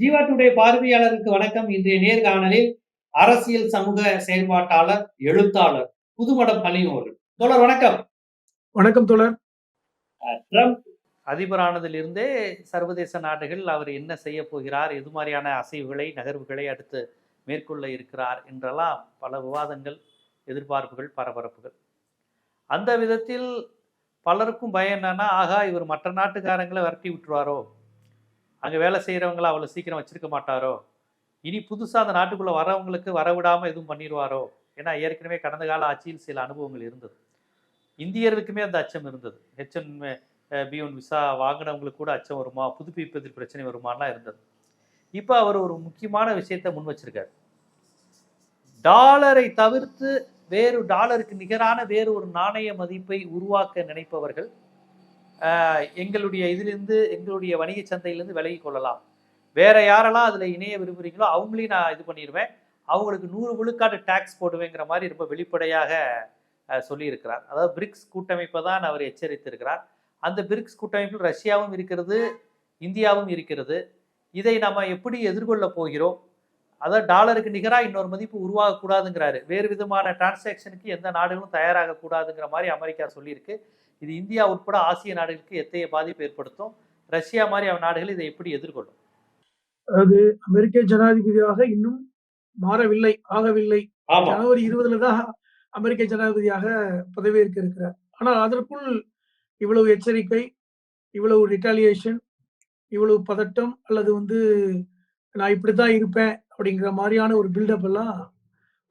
Jeeva today பார்வையாளருக்கு வணக்கம். இன்றைய நேர்காணலில் அரசியல் சமூக செயல்பாட்டாளர் எழுத்தாளர் புதுமடம் பள்ளினோர்கள் தோழர் வணக்கம். வணக்கம் தோழர். ட்ரம்ப் அதிபரானதிலிருந்தே சர்வதேச நாடுகள் அவர் என்ன செய்ய போகிறார் எது மாதிரியான அசைவுகளை நகர்வுகளை அடுத்து மேற்கொள்ள இருக்கிறார் என்றெல்லாம் பல விவாதங்கள் எதிர்பார்ப்புகள் பரபரப்புகள். அந்த விதத்தில் பலருக்கும் பயம் என்னன்னா ஆகா இவர் மற்ற நாட்டுக்காரங்களை விரட்டி விட்டுருவாரோ? அங்கே வேலை செய்கிறவங்கள அவ்வளோ சீக்கிரம் வச்சிருக்க மாட்டாரோ? இனி புதுசாக அந்த நாட்டுக்குள்ளே வரவங்களுக்கு வரவிடாமல் எதுவும் பண்ணிடுவாரோ ஏன்னா ஏற்கனவே கடந்த கால ஆட்சியில் சில அனுபவங்கள் இருந்தது. இந்தியர்களுக்குமே அந்த அச்சம் இருந்தது. H N B one visa வாங்கினவங்களுக்கு கூட அச்சம் வருமா? புதுப்பிப்பதில் பிரச்சனை வருமாலாம் இருந்தது. இப்போ அவர் ஒரு முக்கியமான விஷயத்தை முன் வச்சிருக்காரு. டாலரை தவிர்த்து வேறு டாலருக்கு நிகரான வேறு ஒரு நாணய மதிப்பை உருவாக்க நினைப்பவர்கள் எங்களுடைய இதிலிருந்து எங்களுடைய வணிக சந்தையிலிருந்து விலகி கொள்ளலாம். வேற யாரெல்லாம் அதில் இணைய விரும்புகிறீங்களோ அவங்களையும் நான் இது பண்ணிடுவேன். அவங்களுக்கு நூறு விழுக்காடு டேக்ஸ் போடுவேங்கிற மாதிரி ரொம்ப வெளிப்படையாக சொல்லியிருக்கிறார். அதாவது பிரிக்ஸ் கூட்டமைப்பை தான் அவர் எச்சரித்திருக்கிறார். அந்த பிரிக்ஸ் கூட்டமைப்பில் ரஷ்யாவும் இருக்கிறது இந்தியாவும் இருக்கிறது. இதை நம்ம எப்படி எதிர்கொள்ள போகிறோம்? அதாவது டாலருக்கு நிகராக இன்னொரு மதிப்பு உருவாகக்கூடாதுங்கிறாரு. வேறு விதமான டிரான்சாக்ஷனுக்கு எந்த நாடுகளும் தயாராக கூடாதுங்கிற மாதிரி அமெரிக்கா சொல்லியிருக்கு. இது இந்தியா உட்பட ஆசிய நாடுகளுக்கு எத்தகைய பாதிப்பு ஏற்படுத்தும்? ரஷ்யா மாதிரி நாடுகள் இதை எப்படி எதிர்கொள்ளும்? அதாவது அமெரிக்க ஜனாதிபதியாக இன்னும் மாறவில்லை ஆகவில்லை. ஜனவரி இருபதுல தான் அமெரிக்க ஜனாதிபதியாக பதவியேற்க இருக்கிறார். ஆனால் அதற்குள் இவ்வளவு எச்சரிக்கை இவ்வளவு ரிட்டாலியேஷன் இவ்வளவு பதட்டம் அல்லது வந்து நான் இப்படித்தான் இருப்பேன் அப்படிங்கிற மாதிரியான ஒரு பில்டப் எல்லாம்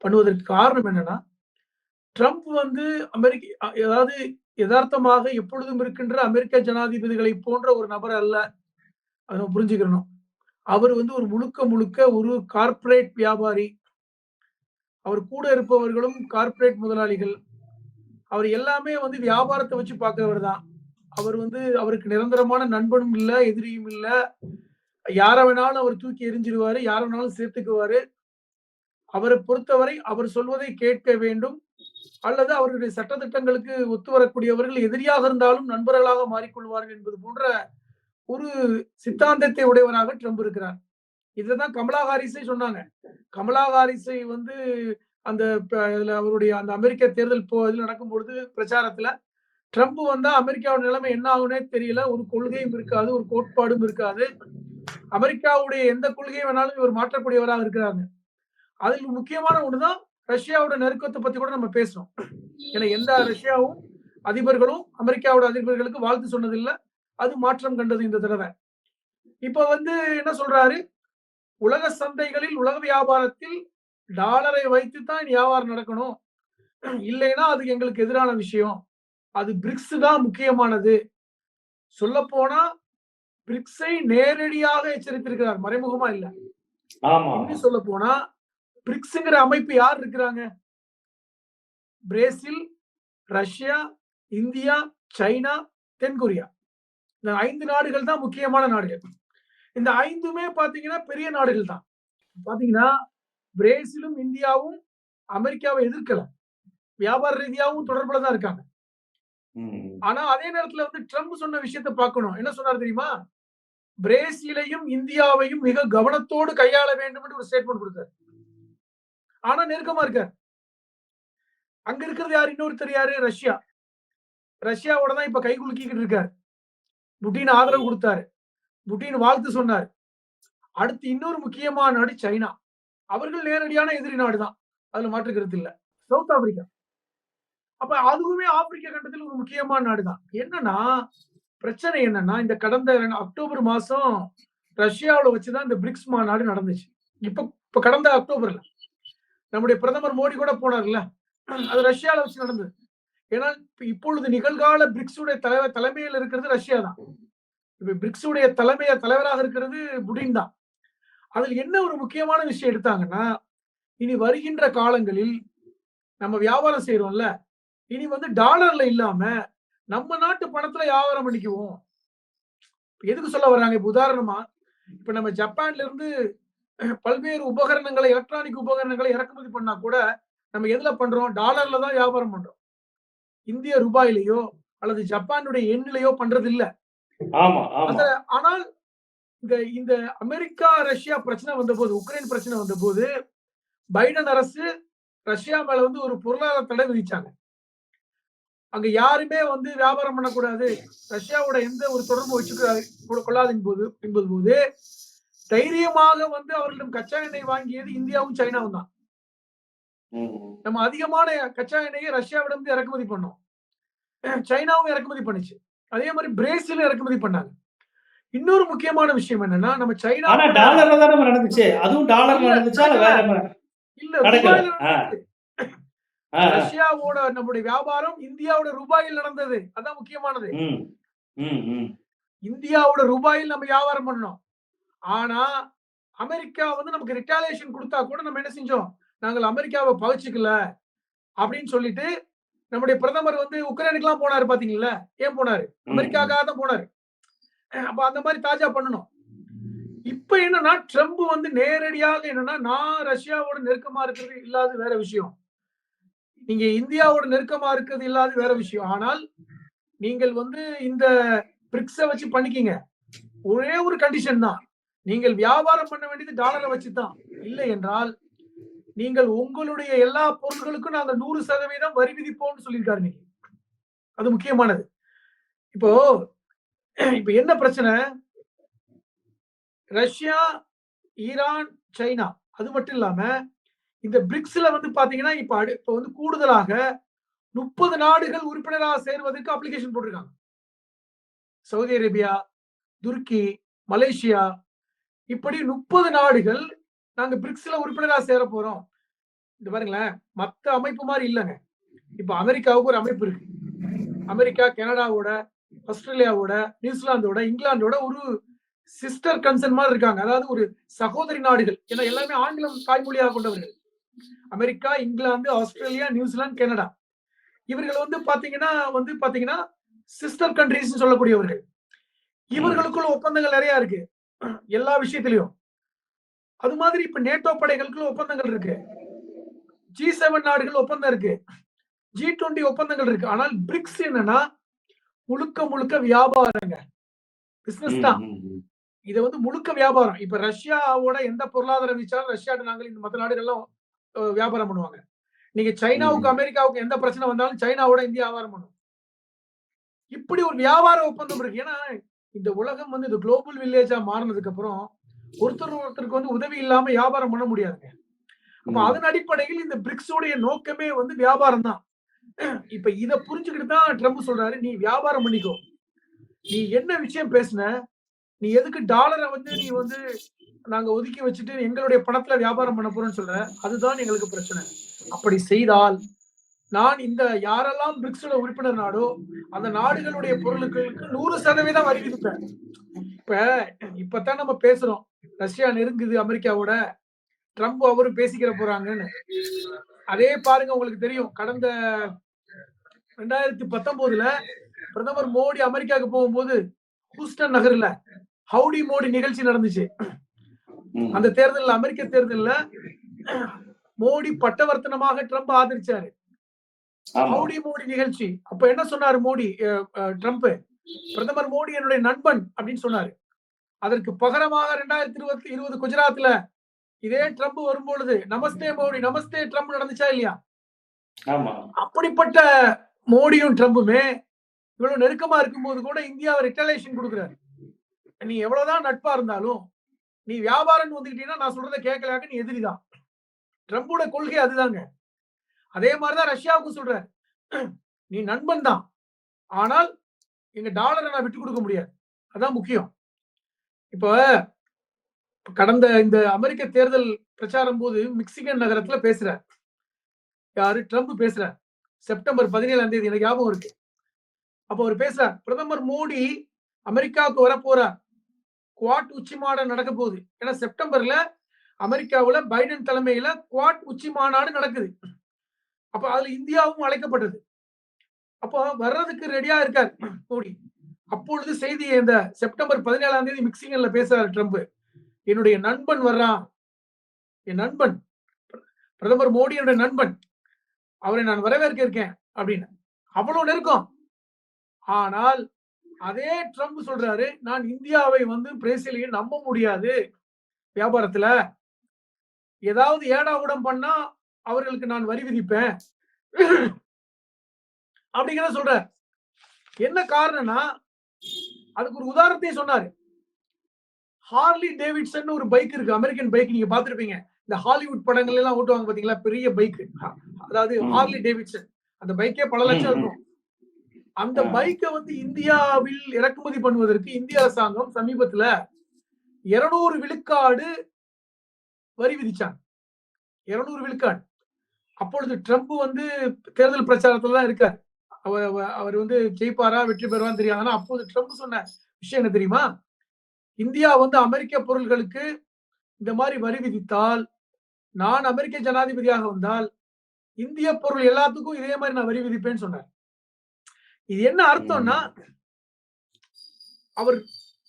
பண்ணுவதற்கு காரணம் என்னன்னா ட்ரம்ப் வந்து அமெரிக்க அதாவது யதார்த்தமாக எப்பொழுதும் இருக்கின்ற அமெரிக்க ஜனாதிபதிகளை போன்ற ஒரு நபர் அல்ல. அதை நம்ம புரிஞ்சுக்கிறணும். அவர் வந்து ஒரு முழுக்க முழுக்க ஒரு கார்ப்பரேட் வியாபாரி. அவர் கூட இருப்பவர்களும் கார்ப்பரேட் முதலாளிகள். அவர் எல்லாமே வந்து வியாபாரத்தை வச்சு பார்க்கிறவர் தான். அவர் வந்து அவருக்கு நிரந்தரமான நண்பனும் இல்லை எதிரியும் இல்லை. யார வேணாலும் அவர் தூக்கி எரிஞ்சிருவாரு யார வேணாலும் சேர்த்துக்குவாரு. அவரை பொறுத்தவரை அவர் சொல்வதை கேட்க வேண்டும். அல்லது அவருடைய சட்டத்திட்டங்களுக்கு ஒத்து வரக்கூடியவர்கள் எதிரியாக இருந்தாலும் நண்பர்களாக மாறிக்கொள்வார்கள் என்பது போன்ற ஒரு சித்தாந்தத்தை உடையவராக ட்ரம்ப் இருக்கிறார். இதுதான் கமலா ஹாரிஸை சொன்னாங்க. கமலா ஹாரிஸை வந்து அந்த இதுல அவருடைய அந்த அமெரிக்க தேர்தல் போ இதில் நடக்கும் பொழுது பிரச்சாரத்துல ட்ரம்ப் வந்தா அமெரிக்காவோட நிலைமை என்ன ஆகுனே தெரியல. ஒரு கொள்கையும் இருக்காது ஒரு கோட்பாடும் இருக்காது. அமெரிக்காவுடைய எந்த கொள்கையை வேணாலும் இவர் மாற்றக்கூடியவராக இருக்கிறாங்க. அதில் முக்கியமான ஒண்ணுதான் ரஷ்யாவோட நெருக்கத்தை பத்தி கூட நம்ம பேசுறோம். ஏன்னா எந்த ரஷ்யாவும் அதிபர்களும் அமெரிக்காவோட அதிபர்களுக்கு வாழ்த்து சொன்னதில்லை. அது மாற்றம் கண்டது இந்த தடவை. இப்ப வந்து என்ன சொல்றாரு? உலக சந்தைகளில் உலக வியாபாரத்தில் டாலரை வைத்து தான் வியாபாரம் நடக்கணும். இல்லைன்னா அது எங்களுக்கு எதிரான விஷயம். அது பிரிக்ஸ் தான் முக்கியமானது. சொல்ல போனா பிரிக்ஸை நேரடியாக எச்சரித்திருக்கிறார். மறைமுகமா இல்ல. இன்னும் சொல்ல போனா பிரிக்ஸ்ங்கிற அமைப்பு யார் இருக்கிறாங்க? பிரேசில் ரஷ்யா இந்தியா சைனா தென்கொரியா இந்த ஐந்து நாடுகள் தான் முக்கியமான நாடுகள். இந்த ஐந்துமே பாத்தீங்கன்னா பெரிய நாடுகள் தான். பாத்தீங்கன்னா பிரேசிலும் இந்தியாவும் அமெரிக்காவை எதிர்க்கல. வியாபார ரீதியாகவும் தொடர்புல தான் இருக்காங்க. ஆனா அதே நேரத்துல வந்து ட்ரம்ப் சொன்ன விஷயத்த பார்க்கணும். என்ன சொன்னார் தெரியுமா? பிரேசிலையும் இந்தியாவையும் மிக கவனத்தோடு கையாள வேண்டும் என்று ஒரு ஸ்டேட்மெண்ட் கொடுத்தார். ஆனா நெருக்கமா இருக்கார் அங்க இருக்கிறது யார்? இன்னொருத்தர் யாரு? ரஷ்யா. ரஷ்யாவோட தான் இப்ப கை குலுக்கிக்கிட்டு இருக்காரு. புட்டின் ஆதரவு கொடுத்தாரு. புட்டின் வாழ்த்து சொன்னார். அடுத்து இன்னொரு முக்கியமான நாடு சைனா. அவர்கள் நேரடியான எதிரி நாடு தான். அதுல மாற்று கருத்து இல்ல. சவுத் ஆப்பிரிக்கா. அப்ப அதுவுமே ஆப்பிரிக்க கண்டத்தில் ஒரு முக்கியமான நாடு தான். என்னன்னா பிரச்சனை என்னன்னா இந்த கடந்த அக்டோபர் மாசம் ரஷ்யாவுல வச்சுதான் இந்த பிரிக்ஸ் மாநாடு நடந்துச்சு. இப்ப இப்ப கடந்த அக்டோபர்ல. நம்முடைய பிரதமர் மோடி கூட போனார்ல. அது ரஷ்யால வச்சு நடந்தது. ஏன்னா இப்பொழுது நிகழ்கால பிரிக்ஸுடைய தலைவர் தலைமையில் இருக்கிறது ரஷ்யா தான். இப்ப பிரிக்ஸுடைய தலைமைய தலைவராக இருக்கிறது புடின் தான். அதில் என்ன ஒரு முக்கியமான விஷயம் எடுத்தாங்கன்னா இனி வருகின்ற காலங்களில் நம்ம வியாபாரம் செய்யறோம்ல இனி வந்து டாலர்ல இல்லாம நம்ம நாட்டு பணத்துல வியாபாரம் பண்ணிக்குவோம். எதுக்கு சொல்ல வர்றாங்க? இப்ப உதாரணமா இப்ப நம்ம ஜப்பான்ல இருந்து பல்வேறு உபகரணங்களை எலக்ட்ரானிக் உபகரணங்களை இறக்குமதி பண்ணா கூட நம்ம எதுல பண்றோம்? டாலர்ல தான் வியாபாரம் பண்றோம். இந்திய ரூபாயிலேயோ அல்லது ஜப்பானுடைய எண்ணிலேயோ பண்றது இல்ல ஆனால் இந்த இந்த அமெரிக்கா ரஷ்யா பிரச்சனை வந்தபோது உக்ரைன் பிரச்சனை வந்தபோது பைடன் அரசு ரஷ்யா மேல வந்து ஒரு பொருளாதார தடை விதிச்சாங்க. அங்க யாருமே வந்து வியாபாரம் பண்ணக்கூடாது. ரஷ்யாவோட எந்த ஒரு தொடர்பு வச்சுக்க கொள்ளாது என்பது என்பது போது தைரியமாக வந்து அவர்களிடம் கச்சா எண்ணெய் வாங்கியது இந்தியாவும் சைனாவும் தான். நம்ம அதிகமான கச்சா எண்ணெயை ரஷ்யாவிடம் இருந்து இறக்குமதி பண்ணோம். சைனாவும் இறக்குமதி பண்ணுச்சு. அதே மாதிரி பிரேசிலும் இறக்குமதி பண்ணாங்க. இன்னொரு முக்கியமான விஷயம் என்னன்னா நம்ம சைனா டாலர்ல தானே நடந்துச்சு. அதுவும் இல்ல, நடந்துச்சா. ரஷ்யாவோட நம்முடைய வியாபாரம் இந்தியாவோட ரூபாயில் நடந்தது. அதான் முக்கியமானது. இந்தியாவோட ரூபாயில் நம்ம வியாபாரம் பண்ணோம். ஆனா அமெரிக்கா வந்து நமக்கு ரிட்டாலியேஷன் கொடுத்தா கூட நம்ம என்ன செஞ்சோம்? நாங்கள் அமெரிக்காவை பகைச்சிக்கல அப்படின்னு சொல்லிட்டு நம்முடைய பிரதமர் வந்து உக்ரைனுக்குலாம் போனாரு பாத்தீங்களா? ஏன் போனாரு. அமெரிக்காக்காக தான் போனாரு. அப்ப அந்த மாதிரி தாஜா பண்ணணும். இப்ப என்னன்னா ட்ரம்ப் வந்து நேரடியாக என்னன்னா நான் ரஷ்யாவோட நெருக்கமா இருக்கிறது இல்லாத வேற விஷயம். நீங்க இந்தியாவோட நெருக்கமா இருக்கிறது இல்லாத வேற விஷயம். ஆனால் நீங்கள் வந்து இந்த பிரிக்ஸ வச்சு பண்ணிக்கிங்க. ஒரே ஒரு கண்டிஷன் தான். நீங்கள் வியாபாரம் பண்ண வேண்டியது டாலரை வச்சு தான் இல்லை என்றால் நீங்கள் உங்களுடைய எல்லா பொருட்களுக்கும் நாங்கள் நூறு சதவீதம் வரி விதிப்போம்னு சொல்லியிருக்காரு நீங்க அது முக்கியமானது. இப்போ இப்ப என்ன பிரச்சனை? ரஷ்யா ஈரான் சைனா அது மட்டும் இல்லாம இந்த பிரிக்ஸ்ல வந்து பாத்தீங்கன்னா இப்ப அடு இப்ப வந்து கூடுதலாக முப்பது நாடுகள் உறுப்பினராக சேர்வதற்கு அப்ளிகேஷன் போட்டிருக்காங்க. சவுதி அரேபியா துருக்கி மலேசியா இப்படி முப்பது நாடுகள் நாங்க பிரிக்ஸ்ல உறுப்பினராக சேர போறோம். இந்த பாருங்களேன் மத்த அமைப்பு மாதிரி இல்லைங்க. இப்ப அமெரிக்காவுக்கு ஒரு அமைப்பு இருக்கு. அமெரிக்கா கனடாவோட ஆஸ்திரேலியாவோட நியூசிலாந்தோட இங்கிலாந்தோட ஒரு சிஸ்டர் கன்சர்ன் மாதிரி இருக்காங்க. அதாவது ஒரு சகோதரி நாடுகள். ஏன்னா எல்லாமே ஆங்கிலம் தாய்மொழியாக கொண்டவர்கள். America England Australia New Zealand Canada. இவர்கள் வந்து பாத்தீங்கன்னா வந்து பாத்தீங்கன்னா சிஸ்டர் கண்ட்ரிஸ் சொல்லக்கூடியவர்கள். இவர்களுக்குள்ள ஒப்பந்தங்கள் நிறைய இருக்கு. எல்லா விஷயத்திலையும். அது மாதிரி இப்ப நேட்டோ படைகளுக்குள்ள ஒப்பந்தங்கள் இருக்கு. ஜி செவன் நாடுகள் ஒப்பந்தம் இருக்கு. ஜி டுவெண்ட்டி ஒப்பந்தங்கள் இருக்கு. ஆனால் பிரிக்ஸ் என்னன்னா முழுக்க முழுக்க வியாபாரங்க. பிசினஸ் தான். இது வந்து முழுக்க வியாபாரம். இப்ப ரஷ்யாவோட எந்த பொருளாதார வீச்சாலும் ரஷ்யாட்ட நாங்கள் இந்த மற்ற நாடுகள்லாம் வியாபாரம் பண்ணுவாங்க. நீங்க சைனாவுக்கு அமெரிக்காவுக்கு எந்த பிரச்சனை வந்தாலும் சைனாவோட இந்தியா வியாபாரம் பண்ணும். இப்படி ஒரு வியாபார ஒப்பந்தம் இருக்கு. ஏன்னா இந்த உலகம் வந்து இந்த குளோபல் வில்லேஜா மாறினதுக்கு அப்புறம் ஒருத்தர் ஒருத்தருக்கு வந்து உதவி இல்லாம வியாபாரம் பண்ண முடியாதுங்க. அப்ப அதன் அடிப்படையில் இந்த பிரிக்ஸோடைய நோக்கமே வந்து வியாபாரம் தான். இப்ப இத புரிஞ்சுக்கிட்டு தான் ட்ரம்ப் சொல்றாரு நீ வியாபாரம் பண்ணிக்கோ. நீ என்ன விஷயம் பேசுன? நீ எதுக்கு டாலரை வந்து நீ வந்து நாங்க ஒதுக்கி வச்சுட்டு எங்களுடைய பணத்துல வியாபாரம் பண்ண போறோம்னு சொல்ற? அதுதான் எங்களுக்கு பிரச்சனை. அப்படி செய்தால் நான் இந்த யாரெல்லாம் பிரிக்ஸ்ல உறுப்பினர் நாடோ அந்த நாடுகளுடைய பொருட்களுக்கு நூறு சதவீதம் வரி விதிப்பேன். இப்ப இப்பதான் நம்ம பேசுறோம். ரஷ்யா நெருங்குது அமெரிக்காவோட. ட்ரம்ப் அவரும் பேசிக்கிற போறாங்கன்னு. அதே பாருங்க உங்களுக்கு தெரியும். கடந்த ரெண்டாயிரத்தி பத்தொன்பதுல பிரதமர் மோடி அமெரிக்காவுக்கு போகும்போது ஹூஸ்டன் நகர்ல ஹவுடி மோடி நிகழ்ச்சி நடந்துச்சு. அந்த தேர்தல்ல அமெரிக்க தேர்தல்ல மோடி பட்டவர்த்தனமாக ட்ரம்ப் ஆதரிச்சாரு. ஹவுடி மோடி நிகழ்ச்சி. அப்ப என்ன சொன்னாரு மோடி? ட்ரம்ப் பிரதமர் மோடி என்னுடைய நண்பன் அப்படின்னு சொன்னாரு. அதற்கு பகரமாக ரெண்டாயிரத்தி இருபத்தி இருபது குஜராத்ல இதே ட்ரம்ப் வரும்பொழுது நமஸ்தே மோடி நமஸ்தே ட்ரம்ப் நடந்துச்சா இல்லையா? அப்படிப்பட்ட மோடியும் ட்ரம்புமே இவ்வளவு நெருக்கமா இருக்கும்போது கூட இந்தியாவை ரிட்டலேஷன் கொடுக்குறாரு. நீ எவ்வளவுதான் நட்பா இருந்தாலும் நீ வியாபாரம் வந்துக்கிட்டீங்கன்னா நான் சொல்றதை கேட்கலாக்க நீ எதிரிதான். ட்ரம்போட கொள்கை அதுதாங்க. அதே மாதிரிதான் ரஷ்யாவுக்கும் சொல்ற நீ நண்பன் தான். ஆனால் எங்க டாலரை நான் விட்டு கொடுக்க முடியாது. அதான் முக்கியம். இப்ப கடந்த இந்த அமெரிக்க தேர்தல் பிரச்சாரம் போது மிக்சிகன் நகரத்துல பேசுறார் யாரு? ட்ரம்ப் பேசுறார் செப்டம்பர் பதினேழாம் தேதி எனக்கு ஞாபகம் இருக்கு. அப்ப அவர் பேசுறார் பிரதமர் மோடி அமெரிக்காவுக்கு வரப்போறார். குவாட் உச்சி மாநாடு நடக்க போகுது. ஏன்னா செப்டம்பர்ல அமெரிக்காவில் பைடன் தலைமையில குவாட் உச்சி மாநாடு நடக்குது. அப்ப அதுல இந்தியாவும் அழைக்கப்பட்டது அப்போ வர்றதுக்கு ரெடியா இருக்கார். மோடி. அப்பொழுது செய்தி இந்த செப்டம்பர் பதினேழாம் தேதி மிக்சிங்கன்ல பேசுறாரு ட்ரம்ப் என்னுடைய நண்பன் வர்றான். என் நண்பன். பிரதமர் மோடி என்னுடைய நண்பன். அவரை நான் வரவேற்க இருக்கேன் அப்படின்னு. அவ்வளவு நெருக்கம். ஆனால் அதே ட்ரம்ப் சொல்றாரு நான் இந்தியாவை வந்து பிரேசிலையும் நம்ப முடியாது. வியாபாரத்துல ஏதாவது ஏடா கூடம் பண்ணா அவர்களுக்கு நான் வரி விதிப்பேன். அப்படிங்கிற சொல்ற என்ன காரணம்னா அதுக்கு ஒரு உதாரணத்தையும் சொன்னாரு. ஹார்லி டேவிட்சன் ஒரு பைக் இருக்கு. அமெரிக்கன் பைக் நீங்க பாத்திருப்பீங்க இந்த ஹாலிவுட் படங்கள் எல்லாம் ஓட்டுவாங்க பாத்தீங்களா? பெரிய பைக் அதாவது. ஹார்லி டேவிட்சன் அந்த பைக்கே பல லட்சம். இருக்கும். அந்த. பைக்கை வந்து இந்தியாவில் இறக்குமதி பண்ணுவதற்கு இந்திய அரசாங்கம் சமீபத்துல இருநூறு விழுக்காடு வரி விதிச்சாங்க. இருநூறு விழுக்காடு. அப்பொழுது ட்ரம்ப் வந்து தேர்தல் பிரச்சாரத்துல தான் இருக்கார். அவர் அவர்- அவர் வந்து ஜெயிப்பாரா வெற்றி பெறுவான்னு தெரியாது. ஆனா அப்போது ட்ரம்ப் சொன்ன விஷயம் என்ன தெரியுமா? இந்தியா வந்து அமெரிக்க பொருள்களுக்கு இந்த மாதிரி வரி விதித்தால் நான் அமெரிக்க ஜனாதிபதியாக வந்தால் இந்திய பொருள் எல்லாத்துக்கும் இதே மாதிரி நான் வரி விதிப்பேன்னு சொன்னார். இது என்ன அர்த்தம்னா அவர்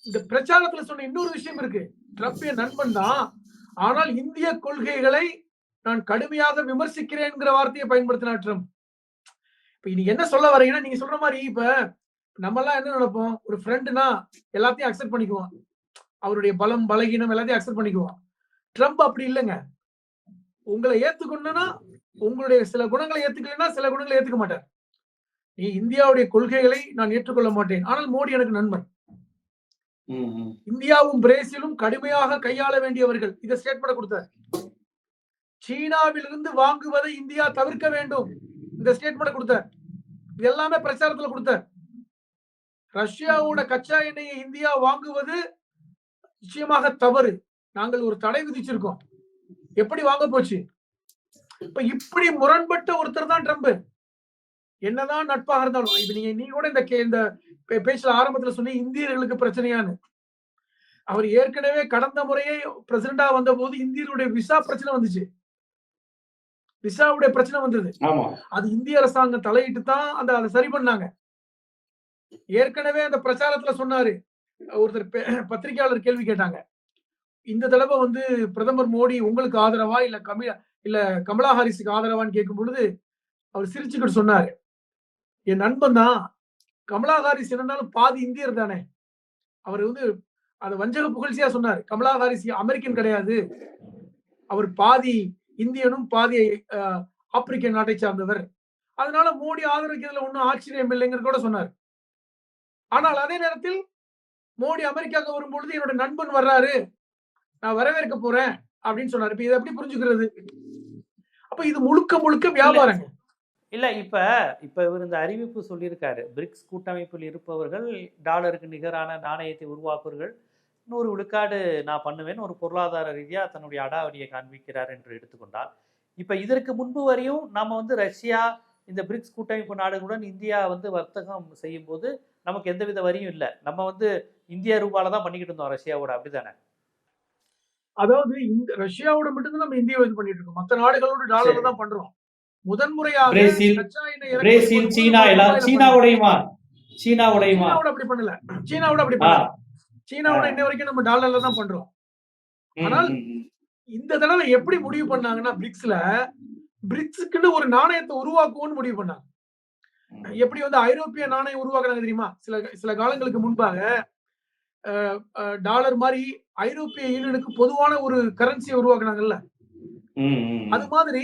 இந்த பிரச்சாரத்துல சொன்ன இன்னொரு விஷயம் இருக்கு. ட்ரம்ப் என் நண்பன் தான் ஆனால் இந்திய கொள்கைகளை நான் கடுமையாக விமர்சிக்கிறேன்ங்கிற வார்த்தையை பயன்படுத்தினார் ட்ரம்ப் இப்ப நீங்க என்ன சொல்ல வரீங்கன்னா நீங்க சொல்ற மாதிரி இப்ப நம்ம எல்லாம் என்ன நினைப்போம்? ஒரு ஃப்ரெண்டுனா எல்லாத்தையும் அக்செப்ட் பண்ணிக்குவோம் அவருடைய பலம் பலகீனம் எல்லாத்தையும் அக்செப்ட் பண்ணிக்குவோம் ட்ரம்ப் அப்படி இல்லைங்க. உங்களை ஏத்துக்கணும்னா உங்களுடைய சில குணங்களை ஏத்துக்கலைன்னா சில குணங்களை ஏத்துக்க மாட்டார். நீ இந்தியாவுடைய கொள்கைகளை நான் ஏற்றுக்கொள்ள மாட்டேன். ஆனால் மோடி எனக்கு நண்பன். இந்தியாவும் பிரேசிலும் கடுமையாக கையாள வேண்டியவர்கள். இதை ஸ்டேட்மெண்ட் கொடுத்தார். சீனாவிலிருந்து வாங்குவதை இந்தியா தவிர்க்க வேண்டும். இந்த ஸ்டேட்மெண்ட் கொடுத்த இது எல்லாமே பிரச்சாரத்துல கொடுத்த ரஷ்யாவோட கச்சா எண்ணெயை இந்தியா வாங்குவது நிச்சயமாக தவறு. நாங்கள் ஒரு தடை விதிச்சிருக்கோம். எப்படி வாங்க போச்சு? இப்ப இப்படி முரண்பட்ட ஒருத்தர் தான் ட்ரம்ப். என்னதான் நட்பாக இருந்தாலும் இப்ப நீங்க நீங்க கூட இந்த கே- இந்த பேச்சுல ஆரம்பத்துல சொன்னீங்க இந்தியர்களுக்கு பிரச்சனையான்னு. அவர் ஏற்கனவே கடந்த முறையே பிரசிடண்டா வந்த போது இந்தியருடைய விசா பிரச்சனை வந்துச்சு. விசாவுடைய பிரச்சனை வந்தது. அது இந்திய அரசாங்கம் தலையிட்டு தான் அந்த அதை சரி பண்ணாங்க. ஏற்கனவே அந்த பிரச்சாரத்துல சொன்னாரு. ஒருத்தர் பத்திரிகையாளர் கேள்வி கேட்டாங்க. இந்த தடவை வந்து பிரதமர் மோடி உங்களுக்கு ஆதரவா? இல்ல கமி இல்ல கமலா ஹாரிஸுக்கு ஆதரவான்னு கேட்கும் பொழுது அவர் சிரிச்சுக்கிட்டு சொன்னாரு. என் நண்பன் தான். கமலா ஹாரிஸ் என்னன்னாலும் பாதி இந்தியர் தானே. அவர் வந்து அந்த வஞ்சக புகழ்ச்சியா சொன்னார். கமலா ஹாரிஸ் அமெரிக்கன் கிடையாது. அவர் பாதி இந்தியனும் பாதி ஆப்பிரிக்க நாட்டை சார்ந்தவர். அதனால மோடி ஆதரிக்கிறதுல ஒன்றும் ஆச்சரியம் இல்லைங்கிறது கூட சொன்னார். ஆனால் அதே நேரத்தில் மோடி அமெரிக்காவுக்கு வரும்பொழுது என்னோட நண்பன் வர்றாரு. நான் வரவேற்க போறேன் அப்படின்னு சொன்னாரு. இப்ப இதை எப்படி புரிஞ்சுக்கிறது? அப்ப இது முழுக்க முழுக்க வியாபாரங்க இல்ல இப்ப இப்ப இவர் இந்த அறிவிப்பு சொல்லியிருக்காரு. பிரிக்ஸ் கூட்டமைப்பில் இருப்பவர்கள் டாலருக்கு நிகரான நாணயத்தை உருவாக்குவர்கள். நூறு விழுக்காடு நான் பண்ணுவேன் ஒரு பொருளாதார ரீதியா தன்னுடைய அடாவடியை காண்பிக்கிறார் என்று எடுத்துக்கொண்டால் இப்ப இதற்கு முன்பு வரையும் நாம வந்து ரஷ்யா இந்த பிரிக்ஸ் கூட்டமைப்பு நாடுகளுடன் இந்தியா வந்து வர்த்தகம் செய்யும் போது நமக்கு எந்தவித வரியும் இல்லை. நம்ம வந்து இந்திய ரூபால தான் பண்ணிக்கிட்டு இருந்தோம் ரஷ்யாவோட அப்படிதானே? அதாவது இந்த ரஷ்யாவோட மட்டும்தான் நம்ம இந்தியா இது பண்ணிட்டு இருக்கோம். மத்த நாடுகளோட டாலர்ல சரி. தான் பண்றோம். முதன்முறையாக பிரேசில், சீனா நம்ம எல்லாம் சீனாவுடையுமா. சீனாவுடையுமா? சீனாவோட அப்படி பண்ணல. சீனாவோட அப்படி பண்ணல. சீனாவோட. இன்ன வரைக்கும் நம்ம டாலர்ல தான் பண்றோம். ஆனால். இந்த தடவை எப்படி முடிவு பண்ணாங்கன்னா பிரிக்ஸ்ல பிரிக்ஸுக்குன்னு ஒரு நாணயத்தை உருவாக்குவோம்னு முடிவு பண்ணாங்க. எப்படி வந்து ஐரோப்பிய நாணயம் உருவாக்குனாங்க தெரியுமா? சில சில காலங்களுக்கு முன்பாக டாலர் மாதிரி ஐரோப்பிய யூனியனுக்கு பொதுவான ஒரு கரன்சியை உருவாக்குனாங்கல்ல? அது மாதிரி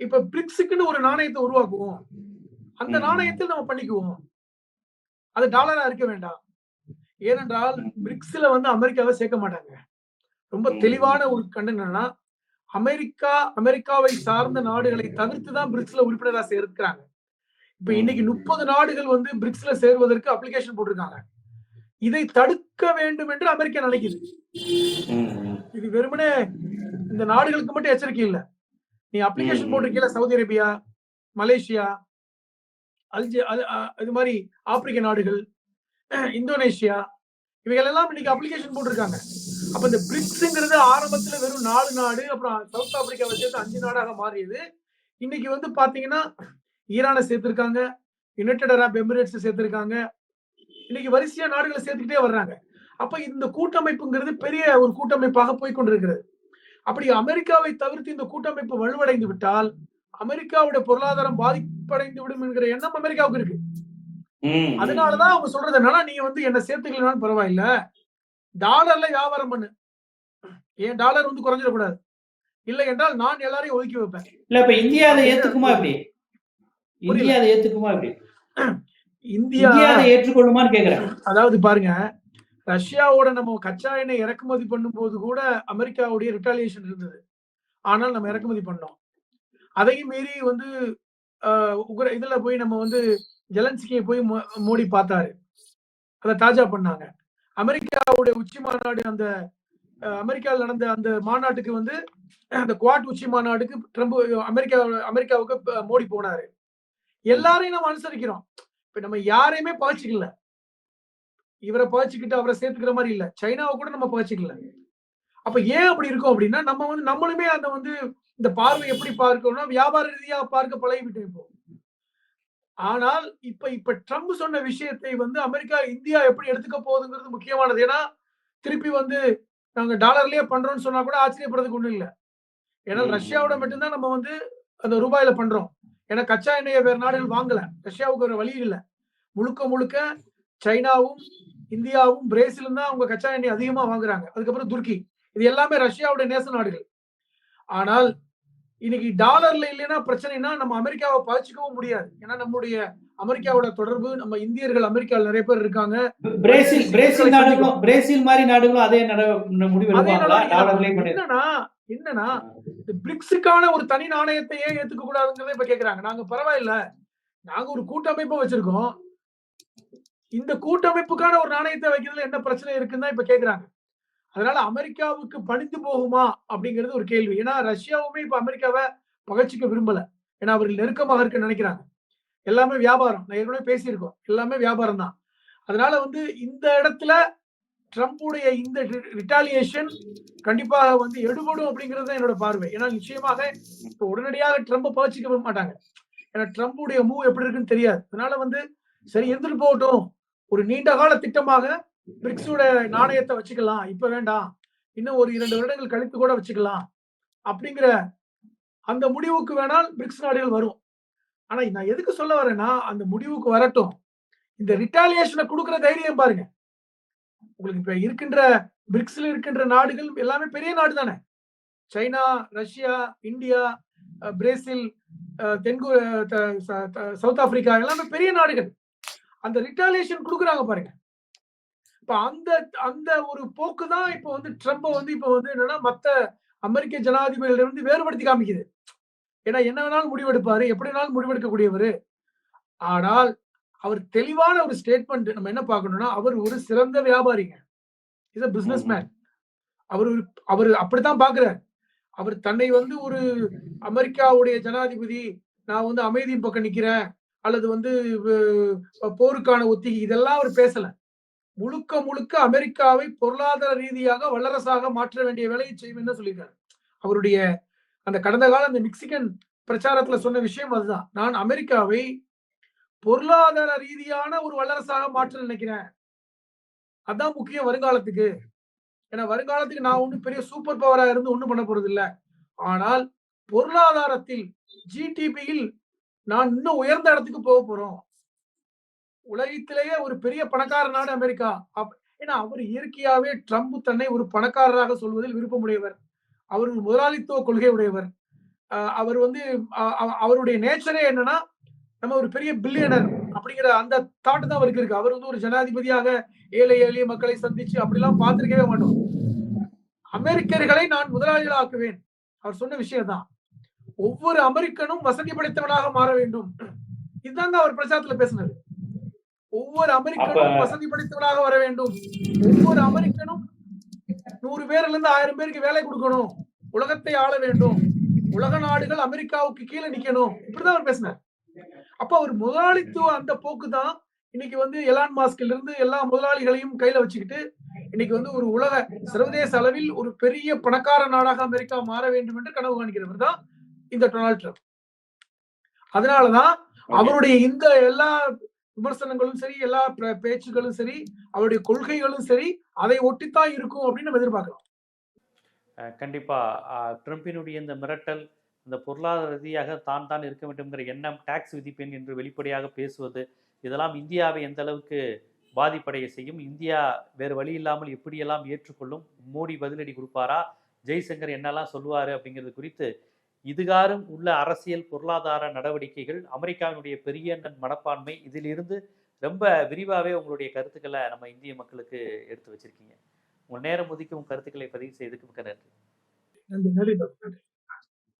இப்ப பிரிக்ஸுக்குன்னு ஒரு நாணயத்தை உருவாக்குவோம். அந்த. நாணயத்தில் நம்ம பண்ணிக்குவோம். அது டாலரா இருக்க வேண்டாம். ஏனென்றால் பிரிக்ஸ்ல வந்து அமெரிக்காவை சேர்க்க மாட்டாங்க ரொம்ப. தெளிவான ஒரு கண்டு என்னன்னா அமெரிக்கா அமெரிக்காவை சார்ந்த நாடுகளை தவிர்த்து தான் பிரிக்ஸ்ல உறுப்பினரா சேர்க்கிறாங்க இப்ப இன்னைக்கு முப்பது நாடுகள் வந்து பிரிக்ஸ்ல சேருவதற்கு அப்ளிகேஷன் போட்டிருக்காங்க இதை தடுக்க வேண்டும் என்று அமெரிக்கா நினைக்குது. இது வெறுமனே இந்த நாடுகளுக்கு மட்டும் எச்சரிக்கை இல்ல நீ அப்ளிகேஷன். போட்டிருக்கீல சவுதி அரேபியா மலேசியா அல்ஜி இது மாதிரி ஆப்பிரிக்க நாடுகள் இந்தோனேஷியா இவைகள் எல்லாம் இன்னைக்கு அப்ளிகேஷன் போட்டிருக்காங்க. அப்ப இந்த பிரிக்ஸ்ங்கிறது ஆரம்பத்துல வெறும் நாலு நாடு அப்புறம் சவுத் ஆப்பிரிக்காவை சேர்த்து அஞ்சு நாடாக மாறியது. இன்னைக்கு வந்து பாத்தீங்கன்னா ஈரானை சேர்த்திருக்காங்க யுனைடெட் அரப் எமிரேட்ஸ் சேர்த்திருக்காங்க. இன்னைக்கு வரிசையா நாடுகளை சேர்த்துக்கிட்டே வர்றாங்க. அப்ப இந்த கூட்டமைப்புங்கிறது பெரிய ஒரு கூட்டமைப்பாக போய்கொண்டிருக்கிறது அப்படி அமெரிக்காவை தவிர்த்து இந்த கூட்டமைப்பு வலுவடைந்து விட்டால் அமெரிக்காவுடைய பொருளாதாரம் பாதிப்படைந்து விடும் என்கிற எண்ணம் அமெரிக்காவுக்கு இருக்கு. அதனாலதான் அவங்க சொல்றது என்னன்னா நீங்க வந்து என்ன சேர்த்துக்கலனாலும் பரவாயில்ல. டாலர்ல வியாபாரம் பண்ணு. ஏன் டாலர் வந்து குறைஞ்சிடக்கூடாது. இல்லை என்றால் நான் எல்லாரையும் ஒதுக்கி வைப்பேன். இல்ல இப்ப இந்தியா அதை ஏத்துக்குமா இப்படி இந்தியா அதை ஏத்துக்குமா இப்படி இந்தியா அதை ஏற்றுக்கொள்ளுமான்னு கேக்குறேன் அதாவது பாருங்க ரஷ்யாவோட நம்ம கச்சா எண்ணெய் இறக்குமதி பண்ணும்போது கூட அமெரிக்காவுடைய ரிட்டாலியேஷன் இருந்தது. ஆனால் நம்ம இறக்குமதி பண்ணோம். அதையும் மீறி வந்து ஆஹ், உக்ர இதுல போய் நம்ம வந்து ஜெலன்ஸ்கியை போய் மோ- மோடி பார்த்தாரு. அதை தாஜா பண்ணாங்க. அமெரிக்காவுடைய உச்சி மாநாடு அந்த அஹ், அமெரிக்காவில் நடந்த அந்த மாநாட்டுக்கு வந்து அந்த குவாட் உச்சி மாநாடுக்கு ட்ரம்ப் அமெரிக்கா அமெரிக்காவுக்கு மோடி போனாரு. எல்லாரையும் நம்ம அனுசரிக்கிறோம். இப்ப நம்ம யாரையுமே பகச்சிக்கல. இவரை பகச்சிக்கிட்டு அவரை சேர்த்துக்கிற மாதிரி இல்ல. சைனாவை கூட நம்ம பகச்சிக்கல. அப்ப ஏன் அப்படி இருக்கும் அப்படின்னா நம்ம வந்து நம்மளுமே அந்த வந்து இந்த பார்வை எப்படி பார்க்கணும்னா வியாபார ரீதியா பார்க்க பழகிவிட்டோம் இப்போ. ஆனால் இப்ப இப்ப ட்ரம்ப் சொன்ன விஷயத்தை வந்து அமெரிக்கா இந்தியா எப்படி எடுத்துக்க போகுதுங்கிறது முக்கியமானது. ஏன்னா திருப்பி வந்து நாங்க டாலர்லயே பண்றோம்னு சொன்னா கூட ஆச்சரியப்படுறதுக்கு ஒண்ணும் இல்ல. ஏன்னா. ரஷ்யாவோட மட்டும்தான் நம்ம வந்து அந்த ரூபாயில பண்றோம். ஏன்னா கச்சா எண்ணெயை வேற நாடுகள் வாங்கல. ரஷ்யாவுக்கு ஒரு வழி இல்ல. முழுக்க முழுக்க சைனாவும் இந்தியாவும் பிரேசிலும் தான் அவங்க கச்சா எண்ணெய் அதிகமா வாங்குறாங்க. அதுக்கப்புறம் துருக்கி. இது எல்லாமே ரஷ்யாவுடைய நேச நாடுகள். ஆனால் இன்னைக்கு டாலர்ல இல்லைன்னா பிரச்சனைனா நம்ம அமெரிக்காவை பாய்ச்சிக்கவும் முடியாது. ஏன்னா நம்முடைய அமெரிக்காவோட தொடர்பு நம்ம இந்தியர்கள் அமெரிக்காவில் நிறைய பேர் இருக்காங்க. பிரேசில் பிரேசில் நாடுகளும் பிரேசில் மாதிரி நாடுகளும் அதே முடிவு என்னன்னா என்னன்னா பிரிக்ஸுக்கான ஒரு தனி நாணயத்தை ஏன் ஏத்துக்க கூடாதுங்கிறத இப்ப கேக்குறாங்க. நாங்க பரவாயில்ல. நாங்க ஒரு கூட்டமைப்பை வச்சிருக்கோம். இந்த கூட்டமைப்புக்கான ஒரு நாணயத்தை வைக்கிறதுல என்ன பிரச்சனை இருக்குன்னு தான் இப்ப கேக்குறாங்க. அதனால அமெரிக்காவுக்கு பணிந்து போகுமா அப்படிங்கிறது ஒரு கேள்வி. ஏன்னா ரஷ்யாவுமே இப்ப அமெரிக்காவை பகச்சிக்க விரும்பல. ஏன்னா அவர்கள் நெருக்கமாக இருக்க நினைக்கிறாங்க. எல்லாமே வியாபாரம். நான் ஏற்கனவே பேசியிருக்கோம். எல்லாமே வியாபாரம் தான். அதனால வந்து இந்த இடத்துல ட்ரம்ப்புடைய இந்த ரிட்டாலியேஷன் கண்டிப்பாக வந்து எடுபடும் அப்படிங்கிறது தான் என்னோட பார்வை. ஏன்னா நிச்சயமாக இப்போ உடனடியாக ட்ரம்ப்பை பகிச்சிக்க மாட்டாங்க. ஏன்னா ட்ரம்ப்புடைய மூவ் எப்படி இருக்குன்னு தெரியாது. அதனால வந்து சரி இருந்துட்டு போகட்டும். ஒரு நீண்ட கால திட்டமாக பிரிக்ஸோட நாணயத்தை வச்சுக்கலாம். இப்ப வேண்டாம். இன்னும் ஒரு இரண்டு வருடங்கள் கழித்து கூட வச்சுக்கலாம். அப்படிங்கிற அந்த முடிவுக்கு வேணால் பிரிக்ஸ் நாடுகள் வரும். ஆனா நான் எதுக்கு சொல்ல வரேன்னா அந்த முடிவுக்கு வரட்டும். இந்த ரிட்டாலியேஷனை கொடுக்குற தைரியம் பாருங்க. உங்களுக்கு இப்ப இருக்கின்ற பிரிக்ஸ்ல இருக்கின்ற நாடுகள் எல்லாமே பெரிய நாடு தானே. சைனா ரஷ்யா இந்தியா பிரேசில் தென்கு சவுத் ஆப்பிரிக்கா எல்லாமே பெரிய நாடுகள். அந்த ரிட்டாலியேஷன் கொடுக்குறாங்க பாருங்க. இப்ப அந்த அந்த ஒரு போக்கு தான் இப்ப வந்து ட்ரம்ப் வந்து இப்ப வந்து என்னன்னா மத்த அமெரிக்க ஜனாதிபதியில இருந்து வேறுபடுத்தி காமிக்குது. ஏன்னா என்ன வேணாலும் முடிவெடுப்பாரு எப்படி வேணாலும் முடிவெடுக்கக்கூடியவர். ஆனால் அவர் தெளிவான ஒரு ஸ்டேட்மெண்ட் நம்ம என்ன பார்க்கணும்னா அவர் ஒரு சிறந்த வியாபாரிங்க. இஸ் அ பிசினஸ் மேன் அவர் அவர் அப்படித்தான் பாக்குறார் அவர் தன்னை வந்து ஒரு அமெரிக்காவுடைய ஜனாதிபதி நான் வந்து அமைதியின் பக்கம் நிக்கிறேன் அல்லது வந்து போருக்கான ஒத்திகை இதெல்லாம் அவர் பேசல. முழுக்க முழுக்க அமெரிக்காவை பொருளாதார ரீதியாக வல்லரசாக மாற்ற வேண்டிய வேலையை செய்வேன் தான் சொல்லியிருக்காரு. அவருடைய அந்த கடந்த கால அந்த மெக்சிகன் பிரச்சாரத்துல சொன்ன விஷயம் அதுதான். நான் அமெரிக்காவை பொருளாதார ரீதியான ஒரு வல்லரசாக மாற்ற நினைக்கிறேன். அதான் முக்கியம் வருங்காலத்துக்கு. ஏன்னா வருங்காலத்துக்கு நான் ஒன்றும் பெரிய சூப்பர் பவரா இருந்து ஒண்ணும் பண்ண போறது இல்ல. ஆனால் பொருளாதாரத்தில் ஜிடிபியில் நான் இன்னும் உயர்ந்த இடத்துக்கு போக போறோம். உலகத்திலேயே ஒரு பெரிய பணக்கார நாடு அமெரிக்கா. ஏன்னா அவர் இயற்கையாவே ட்ரம்ப் தன்னை ஒரு பணக்காரராக சொல்வதில் விருப்பமுடையவர். அவர் ஒரு முதலாளித்துவ கொள்கை உடையவர் அஹ் அவர் வந்து அவருடைய நேச்சரே என்னன்னா நம்ம ஒரு பெரிய பில்லியனர் அப்படிங்கிற அந்த தாட் தான் அவருக்கு இருக்கு. அவர் வந்து ஒரு ஜனாதிபதியாக ஏழை எளிய மக்களை சந்திச்சு அப்படிலாம் பார்த்திருக்கவே மாட்டோம். அமெரிக்கர்களை நான் முதலாளிகளாக்குவேன். அவர் சொன்ன விஷயம் தான். ஒவ்வொரு அமெரிக்கனும் வசதி படைத்தவனாக மாற வேண்டும். இதுதாங்க அவர் பிரச்சாரத்துல பேசினது. ஒவ்வொரு அமெரிக்கனும் வசதி படைத்தவனாக வர வேண்டும். ஒவ்வொரு அமெரிக்கனும் நூறு பேர்ல இருந்து ஆயிரம் பேருக்கு வேலை கொடுக்கணும். உலகத்தை ஆள வேண்டும். உலக நாடுகள் அமெரிக்காவுக்கு கீழே நிக்கணும். இப்படிதான் அவர் பேசினார். அப்ப அவர் முதலாளித்துவ அந்த போக்கு தான் இன்னைக்கு வந்து எலான் மாஸ்கில் இருந்து எல்லா முதலாளிகளையும் கையில வச்சுக்கிட்டு இன்னைக்கு வந்து ஒரு உலக சர்வதேச அளவில் ஒரு பெரிய பணக்கார நாடாக அமெரிக்கா மாற வேண்டும் என்று கனவு காண்கிறவர் தான் இந்த டொனால்ட் ட்ரம்ப். அதனாலதான் அவருடைய இந்த எல்லா விமர்சனங்களும் சரி எல்லா பேச்சுகளும் சரி அவருடைய கொள்கைகளும் சரி அதை ஒட்டித்தான் இருக்கும் அப்படின்னு நம்ம எதிர்பார்க்கலாம். கண்டிப்பா. ட்ரம்பினுடைய இந்த மிரட்டல் இந்த பொருளாதார ரீதியாக தான் தான் இருக்க வேண்டும்ங்கிற எண்ணம் டாக்ஸ் விதிப்பேன் என்று வெளிப்படையாக பேசுவது இதெல்லாம் இந்தியாவை எந்த அளவுக்கு பாதிப்படைய செய்யும் இந்தியா வேறு வழி இல்லாமல் எப்படியெல்லாம் ஏற்றுக்கொள்ளும் மோடி பதிலடி கொடுப்பாரா ஜெய்சங்கர் என்னெல்லாம் சொல்லுவார் அப்படிங்கிறது குறித்து இதுகாரும் உள்ள அரசியல் பொருளாதார நடவடிக்கைகள் அமெரிக்காவினுடைய பெரிய அண்ணன் மனப்பான்மை இதிலிருந்து ரொம்ப விரிவாகவே உங்களுடைய கருத்துக்களை நம்ம இந்திய மக்களுக்கு எடுத்து வச்சிருக்கீங்க. உங்கள் நேரம் ஒதுக்கி உங்கள் கருத்துக்களை பதிவு செய்ததுக்கு மிக்க நன்றி நன்றி நன்றி.